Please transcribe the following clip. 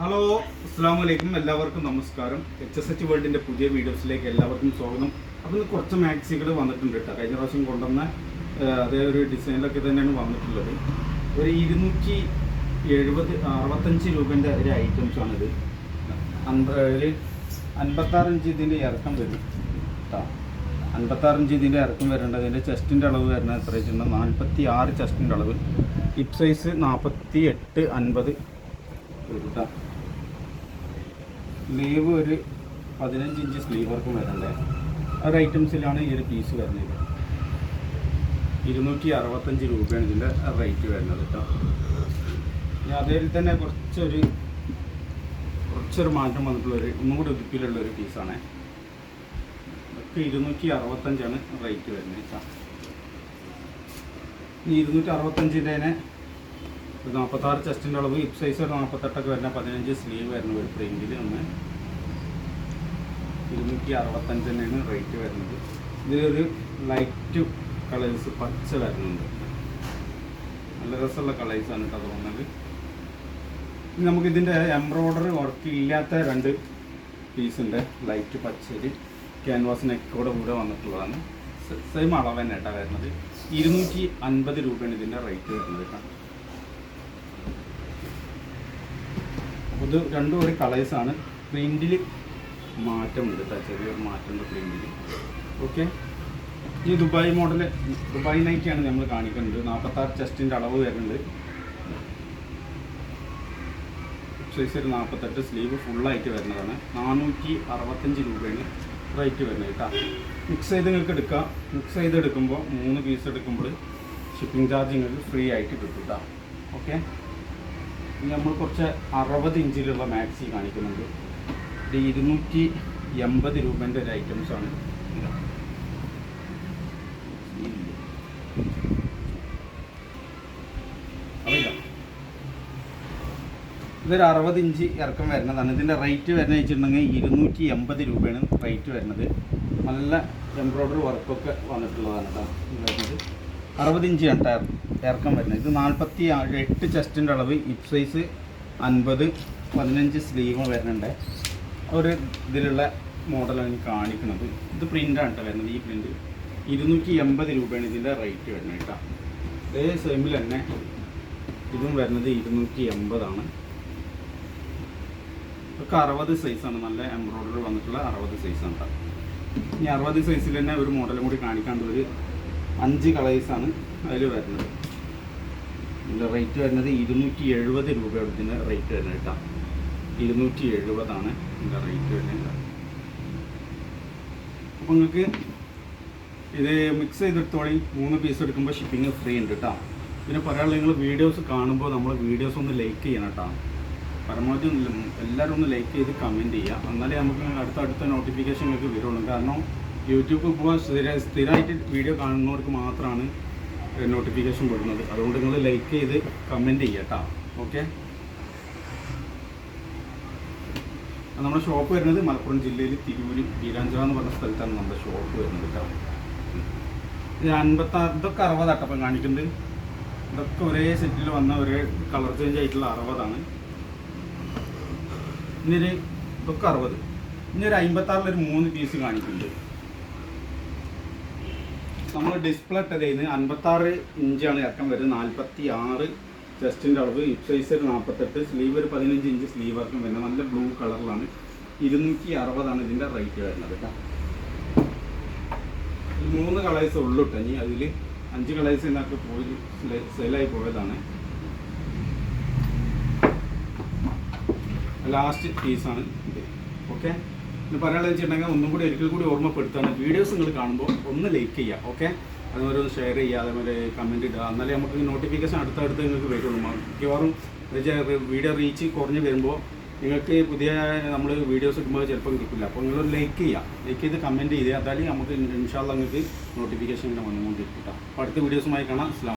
Hello അസ്സാം വലൈക്കും എല്ലാവർക്കും നമസ്കാരം. എച്ച് എസ് എച്ച് വേൾഡിന്റെ പുതിയ വീഡിയോസിലേക്ക് എല്ലാവർക്കും സ്വാഗതം. അപ്പോൾ കുറച്ച് മാക്സികൾ വന്നിട്ടുണ്ട് കേട്ടോ. കഴിഞ്ഞ പ്രാവശ്യം കൊണ്ടുവന്ന അതേ ഒരു ഡിസൈനിലൊക്കെ തന്നെയാണ് വന്നിട്ടുള്ളത്. ഒരു ഇരുന്നൂറ്റി എഴുപത് അറുപത്തഞ്ച് രൂപേന്റെ ഒരു ഐറ്റംസാണിത്. ഒരു അൻപത്താറഞ്ച് ഇതിന്റെ ഇറക്കം വരും. കേട്ടോ അൻപത്താറ് ഇഞ്ച് ഇതിന്റെ ഇറക്കം വരേണ്ടത് ഇതിന്റെ ചെസ്റ്റിന്റെ അളവ് വരുന്നത് എത്ര വെച്ചിട്ടുണ്ട് നാൽപ്പത്തി ആറ് ചെസ്റ്റിന്റെ അളവ്. ഹിപ്പ് സൈസ് നാൽപ്പത്തി എട്ട് അൻപത് കേട്ടോ സ്ലീവ് ഒരു പതിനഞ്ച് ഇഞ്ച് സ്ലീവ് വർക്കും വരണ്ടേ ആ ഒരു ഐറ്റംസിലാണ് ഈ ഒരു പീസ് വരുന്നത്. ഇരുന്നൂറ്റി അറുപത്തഞ്ച് രൂപയാണ് ഇതിന്റെ റേറ്റ് വരുന്നത് കേട്ടോ ഇനി അതിൽ തന്നെ കുറച്ചൊരു കുറച്ചൊരു മാറ്റം വന്നിട്ടുള്ളൊരു ഒന്നും കൂടി ഒതുക്കിലുള്ള ഒരു പീസാണ് ഒക്കെ ഇരുന്നൂറ്റി അറുപത്തഞ്ചാണ് റേറ്റ് വരുന്നത് കേട്ടോ ഇനി ഇരുന്നൂറ്റി അറുപത്തഞ്ചിന്റെ തന്നെ ഒരു നാൽപ്പത്താറ് ചെസ്റ്റിന്റെ അളവ് ഹിപ്പ് സൈസ് ഒരു നാൽപ്പത്തെട്ടൊക്കെ വരുന്ന പതിനഞ്ച് സ്ലീവ് വരുന്ന ഒരു പ്രിന്റിൽ ഒന്ന് ഇരുന്നൂറ്റി അറുപത്തഞ്ച് തന്നെയാണ് റേറ്റ് വരുന്നത്. ഇതിലൊരു ലൈറ്റ് കളേഴ്സ് പച്ച വരുന്നുണ്ട്. നല്ല രസമുള്ള കളേഴ്സാണ് കേട്ടോ തോന്നുന്നത്. നമുക്കിതിന്റെ എംബ്രോയ്ഡറി വർക്ക് ഇല്ലാത്ത രണ്ട് പീസുണ്ട് ലൈറ്റ് പച്ചരി ക്യാൻവാസ് നെക്കോടെ കൂടെ വന്നിട്ടുള്ളതാണ്. സെയിം അളവ് തന്നെ കേട്ടോ വരുന്നത്. ഇരുന്നൂറ്റി അൻപത് രൂപയാണ് ഇതിന്റെ റേറ്റ് വരുന്നത് കേട്ടോ ഇത് രണ്ടും ഒരു കളേഴ്സാണ് പ്രിന്റിൽ മാറ്റമുണ്ട് ചെറിയൊരു മാറ്റമുണ്ട് പ്രിന്റിൽ ഓക്കെ ഈ ദുബായ് മോഡൽ ദുബായ് നൈറ്റിയാണ് നമ്മൾ കാണിക്കുന്നത്. നാൽപ്പത്താറ് ചെസ്റ്റിന്റെ അളവ് വരുന്നുണ്ട്. സൈസ് ഒരു നാൽപ്പത്തെട്ട് സ്ലീവ് ഫുള്ളായിട്ട് വരുന്നതാണ്. നാനൂറ്റി അറുപത്തഞ്ച് രൂപയാണ് റേറ്റ് വരുന്നത് കേട്ടോ മിക്സ് ചെയ്ത് നിങ്ങൾക്ക് എടുക്കാം. മിക്സ് ചെയ്ത് എടുക്കുമ്പോൾ മൂന്ന് പീസ് എടുക്കുമ്പോൾ ഷിപ്പിംഗ് ചാർജ് നിങ്ങൾക്ക് ഫ്രീ ആയിട്ട് കിട്ടും കേട്ടോ ഓക്കെ നമ്മൾ കുറച്ച് അറുപത് ഇഞ്ചിലുള്ള മാക്സി കാണിക്കുന്നുണ്ട്. ഇത് ഇരുന്നൂറ്റി എൺപത് രൂപേന്റെ ഒരു ഐറ്റംസാണ് അറിയില്ല. ഇതൊരു അറുപത് ഇഞ്ച് ഇറക്കം വരുന്നതാണ്. ഇതിന്റെ റേറ്റ് വരുന്നത് വെച്ചിട്ടുണ്ടെങ്കിൽ ഇരുന്നൂറ്റി എൺപത് രൂപയാണ് റേറ്റ് വരുന്നത്. നല്ല എംബ്രോയ്ഡറി വർക്കൊക്കെ വന്നിട്ടുള്ളതാണ് കേട്ടോ. ഇത് വരുന്നത് അറുപത് ഇഞ്ച് കേട്ടോ ഇറക്കം വരുന്നത്. ഇത് നാൽപ്പത്തി എട്ട് ചെസ്റ്റിന്റെ അളവ് ഹിപ്പ് സൈസ് അൻപത് പതിനഞ്ച് സ്ലീവ് വരുന്നുണ്ട്. ഒരു ഇതിലുള്ള മോഡലാണ് കാണിക്കുന്നത്. ഇത് പ്രിന്റാണ് കേട്ടോ വരുന്നത് ഈ പ്രിന്റ് ഇരുന്നൂറ്റി എൺപത് രൂപയാണ് ഇതിന്റെ റേറ്റ് വരുന്നത് കേട്ടോ അതേ സെയിമിൽ തന്നെ ഇതും വരുന്നത് ഇരുന്നൂറ്റി എൺപതാണ്. ഒക്കെ അറുപത് സൈസാണ് നല്ല എംബ്രോയ്ഡറി വന്നിട്ടുള്ള അറുപത് സൈസാണ് കേട്ടോ ഇനി അറുപത് സൈസിൽ തന്നെ ഒരു മോഡലും കൂടി കാണിക്കാണ്ട് ഒരു അഞ്ച് കളേഴ്സാണ് അതിൽ വരുന്നത്. ഇതിന്റെ റേറ്റ് വരുന്നത് ഇരുന്നൂറ്റി എഴുപത് രൂപയാണ് ഇതിന്റെ റേറ്റ് വരുന്നത് കേട്ടോ. ഇരുന്നൂറ്റി എഴുപതാണ് ഇതിന്റെ റേറ്റ് വരുന്നത് അപ്പോൾ നിങ്ങൾക്ക് ഇത് മിക്സ് ചെയ്തെടുത്തോളി. മൂന്ന് പീസ് എടുക്കുമ്പോൾ ഷിപ്പിംഗ് ഫ്രീ ഉണ്ട് കേട്ടോ. പിന്നെ പറയാനുള്ള നിങ്ങൾ വീഡിയോസ് കാണുമ്പോൾ നമ്മൾ വീഡിയോസ് ഒന്ന് ലൈക്ക് ചെയ്യണം കേട്ടോ. പരമാവധി എല്ലാവരും ഒന്ന് ലൈക്ക് ചെയ്ത് കമന്റ് ചെയ്യുക. എന്നാലേ നമുക്ക് അടുത്ത അടുത്ത നോട്ടിഫിക്കേഷൻ നിങ്ങൾക്ക് വരുള്ളൂ. കാരണം യൂട്യൂബ് ഇപ്പോൾ സ്ഥിര സ്ഥിരമായിട്ട് വീഡിയോ കാണുന്നവർക്ക് മാത്രമാണ് നോട്ടിഫിക്കേഷൻ കൊടുക്കുന്നത് അതുകൊണ്ട് നിങ്ങൾ ലൈക്ക് ചെയ്ത് കമന്റ് ചെയ്യുക കേട്ടോ ഓക്കെ നമ്മുടെ ഷോപ്പ് വരുന്നത് മലപ്പുറം ജില്ലയിൽ തിരൂര് വീരാഞ്ചിറ എന്ന് പറഞ്ഞ സ്ഥലത്താണ് നമ്മുടെ ഷോപ്പ് വരുന്നത് കേട്ടോ ഇത് അൻപത്താറ് ഇതൊക്കെ അറുപതാട്ടോ അപ്പം കാണിക്കുന്നുണ്ട് ഇതൊക്കെ ഒരേ സെറ്റിൽ വന്ന ഒരേ കളർ ചേഞ്ച് ആയിട്ടുള്ള അറുപതാണ്. ഇനി ഒരു ഇതൊക്കെ അറുപത്. ഇനി ഒരു അമ്പത്താറിലൊരു മൂന്ന് പീസ് കാണിക്കുന്നുണ്ട് നമ്മൾ ഡിസ്പ്ലേ ഇട്ടതേന്ന് അൻപത്താറ് ഇഞ്ചാണ് ഇറക്കം വരുന്നത്. നാൽപ്പത്തി ആറ് ചെസ്റ്റിന്റെ അളവ്. ഹിപ് സൈസ് ഒരു നാൽപ്പത്തെട്ട് സ്ലീവ് ഒരു പതിനഞ്ച് ഇഞ്ച് സ്ലീവ് ഇറക്കം വരുന്നത്. നല്ല ബ്ലൂ കളറിലാണ് ഇരുന്നൂറ്റി അറുപതാണ് ഇതിന്റെ റേറ്റ് വരുന്നത് കേട്ടോ. മൂന്ന് കളേഴ്സ് ഉള്ളു ഇനി അതിൽ അഞ്ച് കളേഴ്സ് ഇതിനകത്ത് പോയി സെയിലായി പോയതാണ്. ലാസ്റ്റ് പീസാണ് ഇത്. ഓക്കെ പിന്നെ പറയാനുള്ളത് വെച്ചിട്ടുണ്ടെങ്കിൽ ഒന്നും കൂടി ഒരിക്കൽ കൂടി ഓർമ്മപ്പെടുത്താണ്. വീഡിയോസ് നിങ്ങൾ കാണുമ്പോൾ ഒന്ന് ലൈക്ക് ചെയ്യുക ഓക്കെ അതുപോലെ ഒന്ന് ഷെയർ ചെയ്യുക അതേപോലെ കമന്റ് ഇടുക. എന്നാലേ നമുക്ക് നോട്ടിഫിക്കേഷൻ അടുത്തടുത്ത് നിങ്ങൾക്ക് വരുള്ളൂ. മിക്കവാറും വീഡിയോ റീച്ച് കുറഞ്ഞ് വരുമ്പോൾ നിങ്ങൾക്ക് പുതിയ നമ്മൾ വീഡിയോസ് ഇടുമ്പോൾ ചിലപ്പം കിട്ടില്ല അപ്പോൾ നിങ്ങൾ ലൈക്ക് ചെയ്യുക. ലൈക്ക് ചെയ്ത് കമന്റ് ചെയ്യുക അതായത് നമുക്ക് ഇൻഷാല്ല നിങ്ങൾക്ക് നോട്ടിഫിക്കേഷൻ ഇങ്ങനെ വന്നുകൊണ്ടിരിക്കും കേട്ടോ അപ്പോൾ അടുത്ത വീഡിയോസുമായി കാണാം.